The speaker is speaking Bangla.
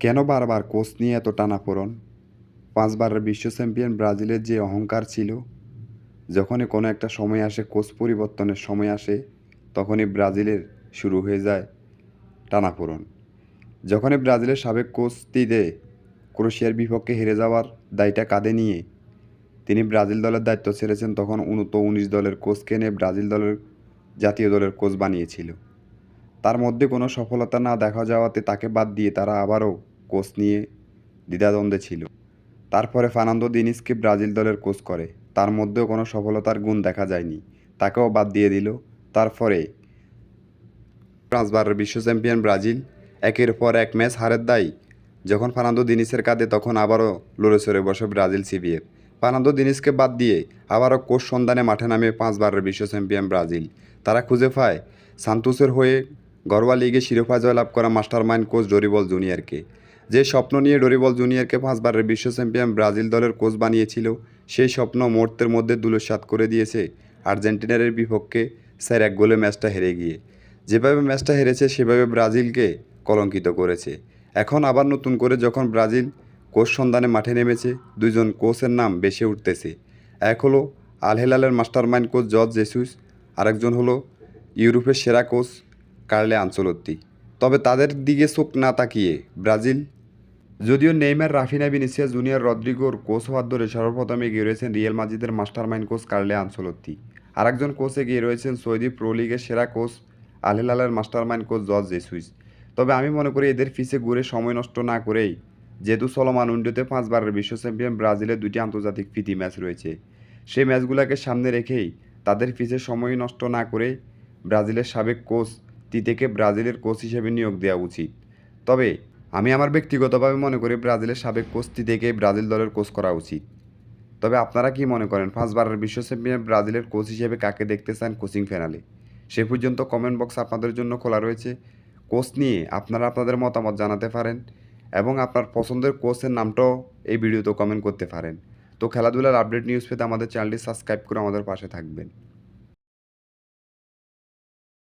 কেন বারবার কোচ নিয়ে এত টানাপোড়ন? পাঁচবারের বিশ্ব চ্যাম্পিয়ন ব্রাজিলের যে অহংকার ছিল, যখনই কোনো একটা সময় আসে, কোচ পরিবর্তনের সময় আসে, তখনই ব্রাজিলের শুরু হয়ে যায় টানাপোড়ন। যখনই ব্রাজিলের সাবেক কোচ তিদে ক্রোশিয়ার বিপক্ষে হেরে যাওয়ার দায়টা কাঁধে নিয়ে তিনি ব্রাজিল দলের দায়িত্ব ছেড়েছেন, তখন উনত উনিশ দলের কোচকে নিয়ে ব্রাজিল দলের জাতীয় দলের কোচ বানিয়েছিল। তার মধ্যে কোনো সফলতা না দেখা যাওয়াতে তাকে বাদ দিয়ে তারা আবারও কোচ নিয়ে দ্বিধাদ্বন্দ্বে ছিল। তারপরে ফার্নান্দো দিনিসকে ব্রাজিল দলের কোচ করে। তার মধ্যেও কোনো সফলতার গুণ দেখা যায়নি। তাকেও বাদ দিয়ে দিল। তারপরে পাঁচবারের বিশ্ব চ্যাম্পিয়ন ব্রাজিল। একের পর এক ম্যাচ হারের দায়ী। যখন ফার্নান্দো দিনিসের কাঁধে তখন আবারও লড়ে সরে বসে ব্রাজিল সিবিএফ। ফার্নান্দো দিনিসকে বাদ দিয়ে আবারও কোচ সন্ধানে মাঠে নামে পাঁচবারের বিশ্ব চ্যাম্পিয়ন ব্রাজিল। তারা খুঁজে পায় সান্তোসের হয়ে ঘরোয়া লিগে শিরোপা জয়লাভ করা মাস্টার মাইন্ড কোচ ডরিবল জুনিয়রকে। যে স্বপ্ন নিয়ে ডরিবল জুনিয়রকে পাঁচবারের বিশ্ব চ্যাম্পিয়ন ব্রাজিল দলের কোচ বানিয়েছিল, সেই স্বপ্ন মুহূর্তের মধ্যে দুলসাত করে দিয়েছে আর্জেন্টিনার বিপক্ষে স্যার এক গোলে ম্যাচটা হেরে গিয়ে। যেভাবে ম্যাচটা হেরেছে, সেভাবে ব্রাজিলকে কলঙ্কিত করেছে। এখন আবার নতুন করে যখন ব্রাজিল কোচ সন্ধানে মাঠে নেমেছে দুজন কোচের নাম বেশি উঠতেছে। এক হলো Al হেলালের master mind coach Jorge Jesus, আরেকজন হলো ইউরোপের সেরা কোচ কার্লে আঞ্চলত্তি তবে তাদের দিকে চোখ না তাকিয়ে ব্রাজিল যদিও নেইমার, রাফিনা বিনিসিয়া জুনিয়র রদ্রিগোর কোচ হওয়ার ধরে সর্বপ্রথম এগিয়ে রয়েছেন রিয়েল মাজিদের master mind coach Carlo Ancelotti আরেকজন কোচ এগিয়ে রয়েছেন সৌদি প্রো লিগের সেরা coach আলহেলালের master mind coach Jorge Jesus. তবে আমি মনে করি এদের পিছে ঘুরে সময় নষ্ট না করেই যেহেতু চলমান উইন্ডোতে পাঁচবারের বিশ্ব চ্যাম্পিয়ন ব্রাজিলের দুটি আন্তর্জাতিক প্রীতি ম্যাচ রয়েছে। সেই ম্যাচগুলোকে সামনে রেখেই তাদের পিছে সময় নষ্ট না করে ব্রাজিলের সাবেক কোচ তিতেকে ব্রাজিলের কোচ হিসেবে নিয়োগ দেওয়া উচিত। তবে আমি আমার ব্যক্তিগতভাবে মনে করি ব্রাজিলের সাবেক কোচ তিতেকে ব্রাজিল দলের কোচ করা উচিত। তবে আপনারা কি মনে করেন, পাঁচবারের বিশ্ব চ্যাম্পিয়ন ব্রাজিলের কোচ হিসেবে কাকে দেখতে চান কোচিং ফ্যানালে সে পর্যন্ত কমেন্ট বক্স আপনাদের জন্য খোলা রয়েছে। কোচ নিয়ে আপনারা আপনাদের মতামত জানাতে পারেন এবং আপনার পছন্দের কোচের নামটাও এই ভিডিওতে কমেন্ট করতে পারেন। তো খেলাধুলার আপডেট নিউজ পেতে আমাদের চ্যানেলটি সাবস্ক্রাইব করে আমাদের পাশে থাকবেন।